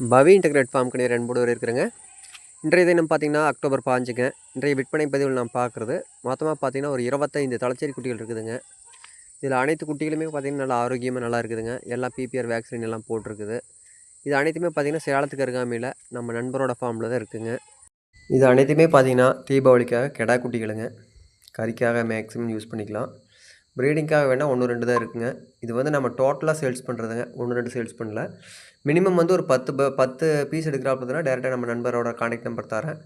பவி integrate form கணியர் ரெண்டு இருக்கிறேங்க. இன்றைய தினம் பார்த்தீங்கன்னா அக்டோபர் பாஞ்சுங்க. இன்றைய விற்பனை பதிவில் நான் பார்க்குறது மொத்தமாக பார்த்தீங்கன்னா ஒரு இருபத்தைந்து தலைச்சேரி குட்டிகள் இருக்குதுங்க. இதில் அனைத்து குட்டிகளுமே பார்த்தீங்கன்னா நல்லா ஆரோக்கியமாக நல்லா இருக்குதுங்க. எல்லாம் பிபிஆர் வேக்சின் எல்லாம் போட்டிருக்குது. இது அனைத்துமே பார்த்தீங்கன்னா சேலத்துக்கு அருகாமையில் நம்ம நண்பரோட ஃபார்மில் தான் இருக்குதுங்க இது அனைத்துமே பார்த்திங்கன்னா தீபாவளிக்காக கெடா குட்டிகளுங்க. கறிக்காக மேக்ஸிமம் யூஸ் பண்ணிக்கலாம். ப்ரீடிங்காக வேணால் ஒன்று ரெண்டு தான் இருக்குங்க. இது வந்து நம்ம டோட்டலாக சேல்ஸ் பண்ணுறதுங்க ஒன்று ரெண்டு சேல்ஸ் பண்ணல. மினிமம் வந்து ஒரு பத்து ப பத்து பீஸ் எடுக்கிறாப்புலதுனா டேரெக்டாக நம்ம நண்பரோட காண்டாக்ட் நம்பர் தரேன்.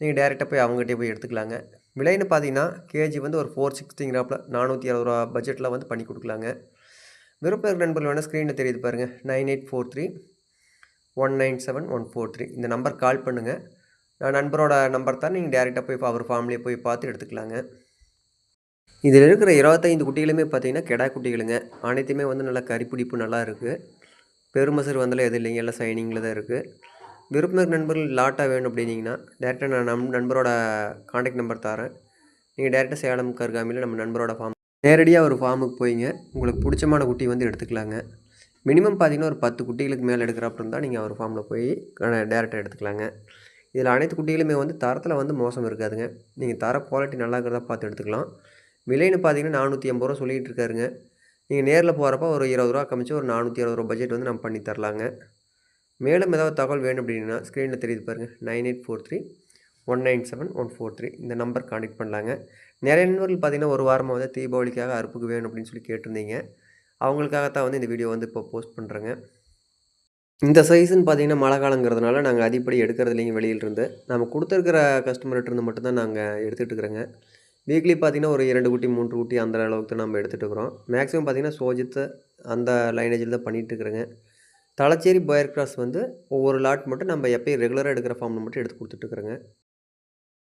நீங்கள் டேரெக்டாக போய் அவங்ககிட்டயே போய் எடுத்துக்கலாங்க. விலைன்னு பார்த்தீங்கன்னா கேஜி வந்து ஒரு ஃபோர் சிக்ஸ்டிங்கிறாப்பில் நானூற்றி அறுபது ரூபா பட்ஜெட்டில் வந்து பண்ணி கொடுக்கலாங்க. விருப்ப இருக்கிற நண்பர்கள் வேணால் ஸ்க்ரீனில் தெரியுது பாருங்கள் nine eight four three one nine seven one four three இந்த நம்பர் கால் பண்ணுங்கள் நான் நண்பரோட நம்பர் தான் நீங்கள் டேரெக்டாக போய் அவர் ஃபேமிலியை போய் பார்த்து எடுத்துக்கலாங்க. இதில் இருக்கிற இருபத்தைந்து குட்டிகளுமே பார்த்தீங்கன்னா கெடா குட்டிகளுங்க. அனைத்துமே வந்து நல்லா கறிப்பிடிப்பு நல்லா இருக்குது பெருமசர் வந்தாலும் எதுவும் இல்லைங்க. எல்லாம் சைனிங்கில் தான் இருக்குது விருப்பம் நண்பர்கள் லாட்டாக வேணும் அப்படின்னீங்கன்னா டேரெக்டாக நான் நம் நண்பரோட காண்டாக்ட் நம்பர் தரேன். நீங்கள் டேரெக்டாக சேலம் கருகாமியில் நம்ம நண்பரோட ஃபார்ம் நேரடியாக ஒரு ஃபார்முக்கு போயிங்க. உங்களுக்கு பிடிச்சமான குட்டி வந்து எடுத்துக்கலாங்க. மினிமம் பார்த்தீங்கன்னா ஒரு பத்து குட்டிகளுக்கு மேலே எடுக்கிறப்ப இருந்தால் நீங்கள் அவர் ஃபார்மில் போய் டேரெக்டாக எடுத்துக்கலாங்க. இதில் அனைத்து குட்டிகளுமே வந்து தரத்தில் வந்து மோசம் இருக்காதுங்க. நீங்கள் தர குவாலிட்டி நல்லா இருக்கிறதா பார்த்து எடுத்துக்கலாம். விலைன்னு பார்த்தீங்கன்னா நானூற்றி ஐம்பது ரூபா சொல்லிகிட்டு இருக்காருங்க. நீங்கள் நேரில் போகிறப்ப ஒரு இருபது ரூபா கமிச்சு ஒரு நானூற்றி அறுபது ரூபா பட்ஜெட் வந்து நம்ம பண்ணி தரலாங்க. மேலும் ஏதாவது தகவல் வேணும் அப்படின்னா ஸ்க்ரீனில் தெரியுது பாருங்கள் nine eight four three one nine seven one four three இந்த நம்பர் காண்டக்ட் பண்ணலாங்க. நிறைய நண்பர்கள் பார்த்தீங்கன்னா ஒரு வாரமாக வந்து தீபாவளிக்காக அறுப்புக்கு வேணும் அப்படின்னு சொல்லி கேட்டிருந்தீங்க. அவங்களுக்காகத்தான் வந்து இந்த வீடியோ வந்து இப்போ போஸ்ட் பண்ணுறேங்க இந்த சைஸுன்னு பார்த்தீங்கன்னா மழை காலங்கிறதுனால நாங்கள் அதிகப்படி எடுக்கிறது இல்லைங்க வெளியிலிருந்து. நம்ம கொடுத்துருக்கிற கஸ்டமர்கிட்ட இருந்து மட்டும்தான் நாங்கள் எடுத்துகிட்டு இருக்கிறோங்க. வீக்லி பார்த்திங்கன்னா ஒரு இரண்டு குட்டி மூன்று குட்டி அந்த அளவுக்கு தான் நம்ம எடுத்துகிட்டு இருக்கிறோம் மேக்ஸிமம் பார்த்திங்கன்னா சோஜித்தை அந்த லைனேஜில் தான் பண்ணிகிட்ருக்குறேங்க தலைச்சேரி தலச்சேரி பயர் கிராஸ் வந்து ஒவ்வொரு லாட் மட்டும் நம்ம எப்பயும் ரெகுலராக எடுக்கிற ஃபார்மில் மட்டும் எடுத்து கொடுத்துட்ருக்குறேங்க